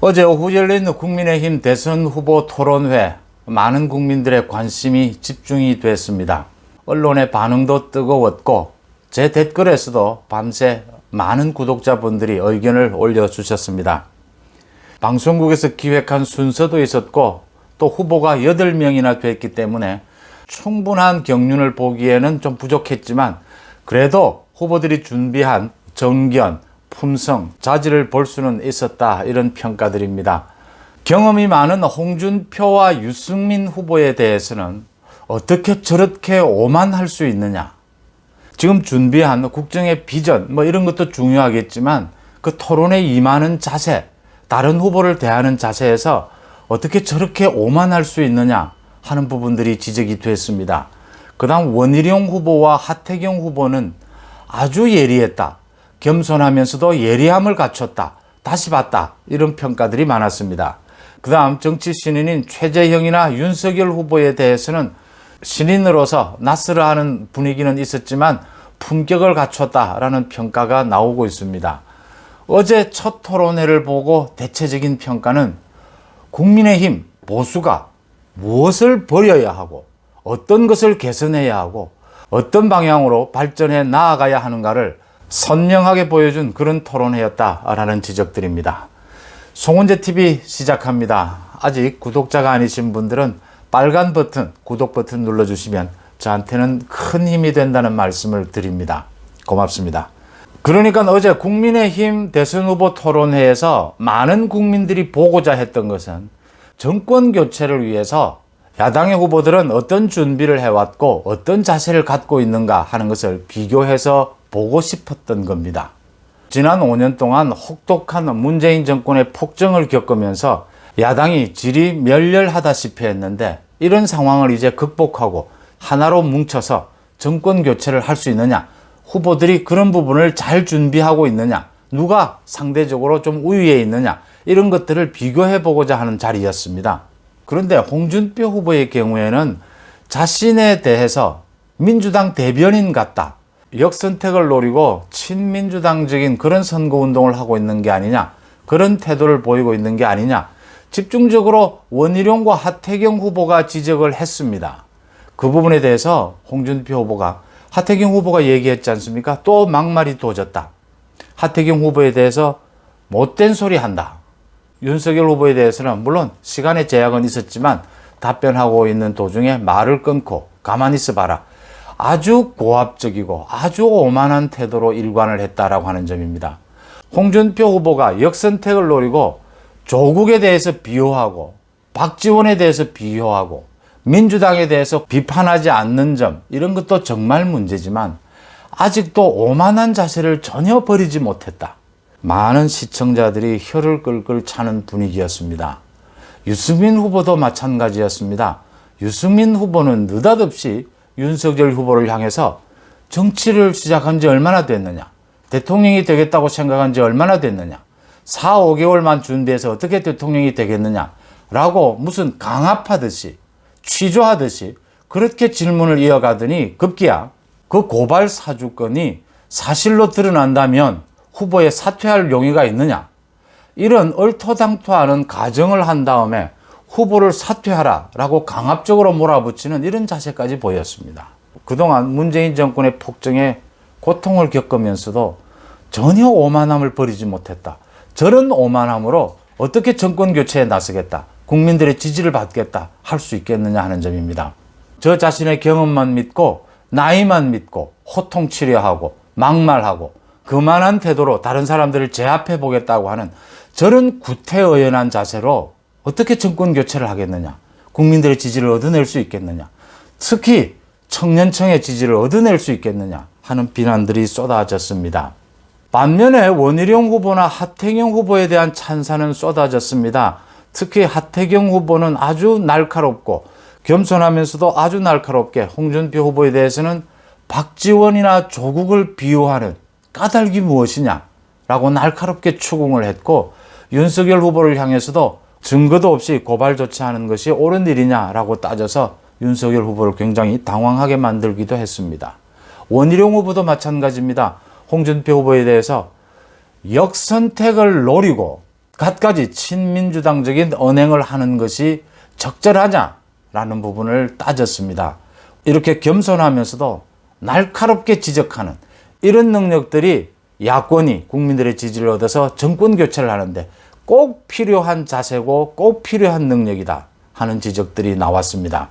어제 오후 열린 국민의힘 대선 후보 토론회 많은 국민들의 관심이 집중이 됐습니다. 언론의 반응도 뜨거웠고 제 댓글에서도 밤새 많은 구독자분들이 의견을 올려주셨습니다. 방송국에서 기획한 순서도 있었고 또 후보가 8명이나 됐기 때문에 충분한 경륜을 보기에는 좀 부족했지만 그래도 후보들이 준비한 정견, 품성, 자질을 볼 수는 있었다 이런 평가들입니다. 경험이 많은 홍준표와 유승민 후보에 대해서는 어떻게 저렇게 오만할 수 있느냐. 지금 준비한 국정의 비전 뭐 이런 것도 중요하겠지만 그 토론에 임하는 자세, 다른 후보를 대하는 자세에서 어떻게 저렇게 오만할 수 있느냐 하는 부분들이 지적이 됐습니다. 그다음 원희룡 후보와 하태경 후보는 아주 예리했다. 겸손하면서도 예리함을 갖췄다. 다시 봤다. 이런 평가들이 많았습니다. 그 다음 정치 신인인 최재형이나 윤석열 후보에 대해서는 신인으로서 낯설어하는 분위기는 있었지만 품격을 갖췄다라는 평가가 나오고 있습니다. 어제 첫 토론회를 보고 대체적인 평가는 국민의힘 보수가 무엇을 버려야 하고 어떤 것을 개선해야 하고 어떤 방향으로 발전해 나아가야 하는가를 선명하게 보여준 그런 토론회였다라는 지적들입니다. 송은재 TV 시작합니다. 아직 구독자가 아니신 분들은 빨간 버튼, 구독 버튼 눌러주시면 저한테는 큰 힘이 된다는 말씀을 드립니다. 고맙습니다. 그러니까 어제 국민의힘 대선 후보 토론회에서 많은 국민들이 보고자 했던 것은 정권 교체를 위해서 야당의 후보들은 어떤 준비를 해왔고 어떤 자세를 갖고 있는가 하는 것을 비교해서 보고 싶었던 겁니다. 지난 5년 동안 혹독한 문재인 정권의 폭정을 겪으면서 야당이 질이 멸렬하다시피 했는데 이런 상황을 이제 극복하고 하나로 뭉쳐서 정권 교체를 할 수 있느냐 후보들이 그런 부분을 잘 준비하고 있느냐 누가 상대적으로 좀 우위에 있느냐 이런 것들을 비교해 보고자 하는 자리였습니다. 그런데 홍준표 후보의 경우에는 자신에 대해서 민주당 대변인 같다. 역선택을 노리고 친민주당적인 그런 선거운동을 하고 있는 게 아니냐. 그런 태도를 보이고 있는 게 아니냐. 집중적으로 원희룡과 하태경 후보가 지적을 했습니다. 그 부분에 대해서 홍준표 후보가 하태경 후보가 얘기했지 않습니까? 또 막말이 도졌다. 하태경 후보에 대해서 못된 소리 한다. 윤석열 후보에 대해서는 물론 시간의 제약은 있었지만 답변하고 있는 도중에 말을 끊고 가만히 있어 봐라. 아주 고압적이고 아주 오만한 태도로 일관을 했다라고 하는 점입니다. 홍준표 후보가 역선택을 노리고 조국에 대해서 비호하고 박지원에 대해서 비호하고 민주당에 대해서 비판하지 않는 점 이런 것도 정말 문제지만 아직도 오만한 자세를 전혀 버리지 못했다. 많은 시청자들이 혀를 끌끌 차는 분위기였습니다. 유승민 후보도 마찬가지였습니다. 유승민 후보는 느닷없이 윤석열 후보를 향해서 정치를 시작한 지 얼마나 됐느냐? 대통령이 되겠다고 생각한 지 얼마나 됐느냐? 4, 5개월만 준비해서 어떻게 대통령이 되겠느냐? 라고 무슨 강압하듯이 취조하듯이 그렇게 질문을 이어가더니 급기야 그 고발 사주건이 사실로 드러난다면 후보에 사퇴할 용의가 있느냐? 이런 얼토당토하는 가정을 한 다음에 후보를 사퇴하라 라고 강압적으로 몰아붙이는 이런 자세까지 보였습니다. 그동안 문재인 정권의 폭정에 고통을 겪으면서도 전혀 오만함을 버리지 못했다. 저런 오만함으로 어떻게 정권 교체에 나서겠다. 국민들의 지지를 받겠다. 할 수 있겠느냐 하는 점입니다. 저 자신의 경험만 믿고 나이만 믿고 호통 치료하고 막말하고 그만한 태도로 다른 사람들을 제압해 보겠다고 하는 저런 구태의연한 자세로 어떻게 정권 교체를 하겠느냐? 국민들의 지지를 얻어낼 수 있겠느냐? 특히 청년층의 지지를 얻어낼 수 있겠느냐? 하는 비난들이 쏟아졌습니다. 반면에 원희룡 후보나 하태경 후보에 대한 찬사는 쏟아졌습니다. 특히 하태경 후보는 아주 날카롭고 겸손하면서도 아주 날카롭게 홍준표 후보에 대해서는 박지원이나 조국을 비유하는 까닭이 무엇이냐? 라고 날카롭게 추궁을 했고 윤석열 후보를 향해서도 증거도 없이 고발 조치하는 것이 옳은 일이냐라고 따져서 윤석열 후보를 굉장히 당황하게 만들기도 했습니다. 원희룡 후보도 마찬가지입니다. 홍준표 후보에 대해서 역선택을 노리고 갖가지 친민주당적인 언행을 하는 것이 적절하냐라는 부분을 따졌습니다. 이렇게 겸손하면서도 날카롭게 지적하는 이런 능력들이 야권이 국민들의 지지를 얻어서 정권 교체를 하는데 꼭 필요한 자세고 꼭 필요한 능력이다 하는 지적들이 나왔습니다.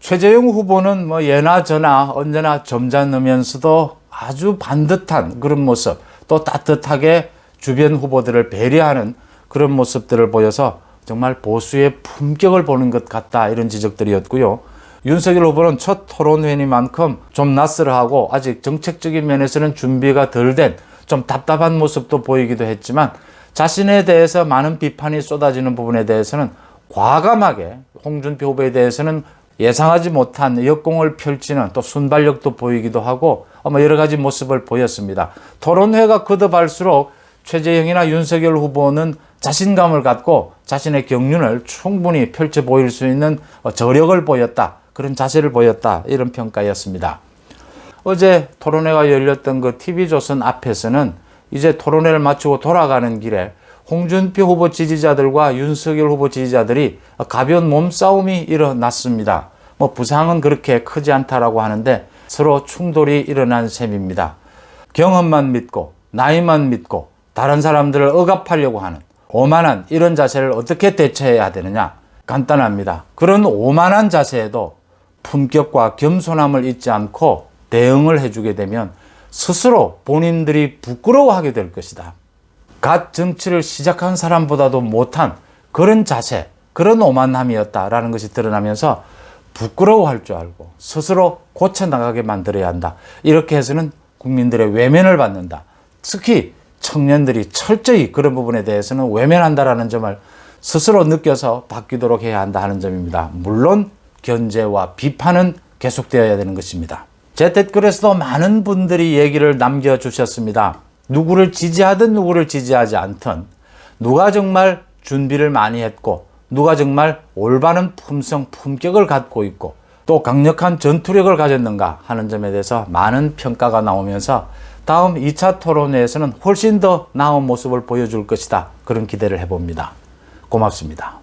최재형 후보는 뭐 예나 저나 언제나 점잖으면서도 아주 반듯한 그런 모습 또 따뜻하게 주변 후보들을 배려하는 그런 모습들을 보여서 정말 보수의 품격을 보는 것 같다 이런 지적들이었고요. 윤석열 후보는 첫 토론회니만큼 좀 낯설어하고 아직 정책적인 면에서는 준비가 덜 된 좀 답답한 모습도 보이기도 했지만 자신에 대해서 많은 비판이 쏟아지는 부분에 대해서는 과감하게 홍준표 후보에 대해서는 예상하지 못한 역공을 펼치는 또 순발력도 보이기도 하고 아마 여러 가지 모습을 보였습니다. 토론회가 거듭할수록 최재형이나 윤석열 후보는 자신감을 갖고 자신의 경륜을 충분히 펼쳐 보일 수 있는 어, 저력을 보였다. 그런 자세를 보였다. 이런 평가였습니다. 어제 토론회가 열렸던 그 TV조선 앞에서는 이제 토론회를 마치고 돌아가는 길에 홍준표 후보 지지자들과 윤석열 후보 지지자들이 가벼운 몸싸움이 일어났습니다. 뭐 부상은 그렇게 크지 않다라고 하는데 서로 충돌이 일어난 셈입니다. 경험만 믿고 나이만 믿고 다른 사람들을 억압하려고 하는 오만한 이런 자세를 어떻게 대처해야 되느냐? 간단합니다. 그런 오만한 자세에도 품격과 겸손함을 잊지 않고 대응을 해주게 되면 스스로 본인들이 부끄러워하게 될 것이다. 갓 정치를 시작한 사람보다도 못한 그런 자세, 그런 오만함이었다라는 것이 드러나면서 부끄러워할 줄 알고 스스로 고쳐나가게 만들어야 한다. 이렇게 해서는 국민들의 외면을 받는다. 특히 청년들이 철저히 그런 부분에 대해서는 외면한다라는 점을 스스로 느껴서 바뀌도록 해야 한다 하는 점입니다. 물론 견제와 비판은 계속되어야 되는 것입니다. 제 댓글에서도 많은 분들이 얘기를 남겨주셨습니다. 누구를 지지하든 누구를 지지하지 않든 누가 정말 준비를 많이 했고 누가 정말 올바른 품성, 품격을 갖고 있고 또 강력한 전투력을 가졌는가 하는 점에 대해서 많은 평가가 나오면서 다음 2차 토론회에서는 훨씬 더 나은 모습을 보여줄 것이다. 그런 기대를 해봅니다. 고맙습니다.